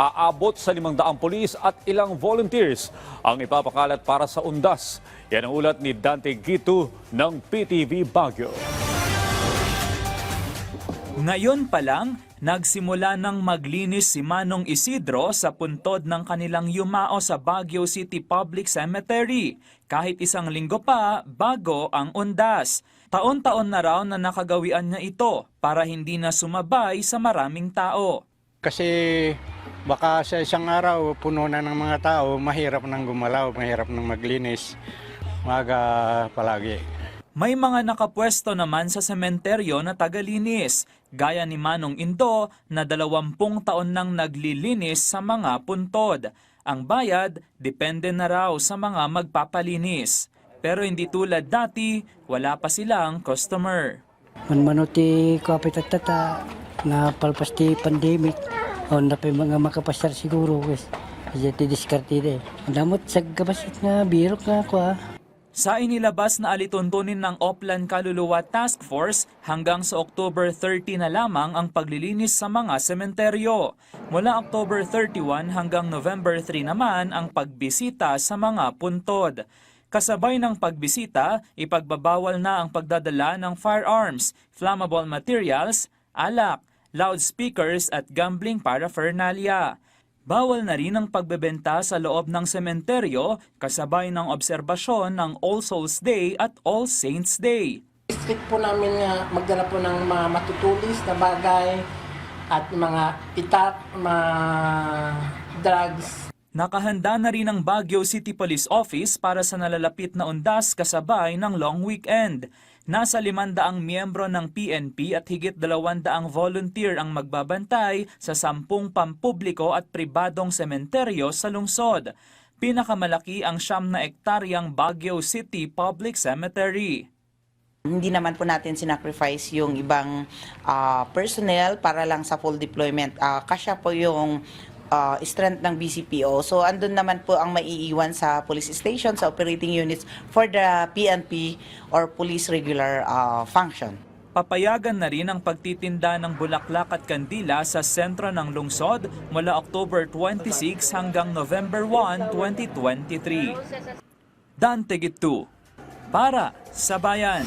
Aabot sa 500 pulis at ilang volunteers ang ipapakalat para sa undas. Yan ang ulat ni Dante Gitu ng PTV Baguio. Ngayon pa lang, nagsimula ng maglinis si Manong Isidro sa puntod ng kanilang yumao sa Baguio City Public Cemetery. Kahit isang linggo pa, bago ang undas. Taon-taon na raw na nakagawian niya ito para hindi na sumabay sa maraming tao. Kasi baka sa isang araw puno na ng mga tao, mahirap nang gumalaw, mahirap nang maglinis. Maga palagi. May mga nakapwesto naman sa sementeryo na tagalinis, gaya ni Manong Indo na dalawampung taon nang naglilinis sa mga puntod. Ang bayad, depende na raw sa mga magpapalinis. Pero hindi tulad dati, wala pa silang customer. Manmanuti kapit at tata na palpas ti pandemic. O na pa mga makapasar siguro. Kasi ti diskarte de. Ang damot sa kabasit nga birok nga ko ah. Sa inilabas na alituntunin ng Oplan Kaluluwa Task Force, hanggang sa October 30 na lamang ang paglilinis sa mga sementeryo. Mula October 31 hanggang November 3 naman ang pagbisita sa mga puntod. Kasabay ng pagbisita, ipagbabawal na ang pagdadala ng firearms, flammable materials, alak, loudspeakers at gambling paraphernalia. Bawal na rin ang pagbebenta sa loob ng sementeryo kasabay ng obserbasyon ng All Souls Day at All Saints Day. Strict po namin nga magdala po ng mga matutulis na bagay at mga itak, mga drugs. Nakahanda na rin ang Baguio City Police Office para sa nalalapit na undas kasabay ng long weekend. Nasa 500 miyembro ng PNP at higit 200 volunteer ang magbabantay sa sampung pampubliko at pribadong sementeryo sa lungsod. Pinakamalaki ang siyam na ektaryang Baguio City Public Cemetery. Hindi naman po natin sinacrifice yung ibang ah, personnel para lang sa full deployment. Ah, kasya po yung ah, strength ng BCPO. So andun naman po ang maiiwan sa police station, sa operating units for the PNP or police regular ah, function. Papayagan na rin ang pagtitinda ng bulaklak at kandila sa sentro ng lungsod mula October 26 hanggang November 1, 2023. Dante Gitu, para sa Bayan.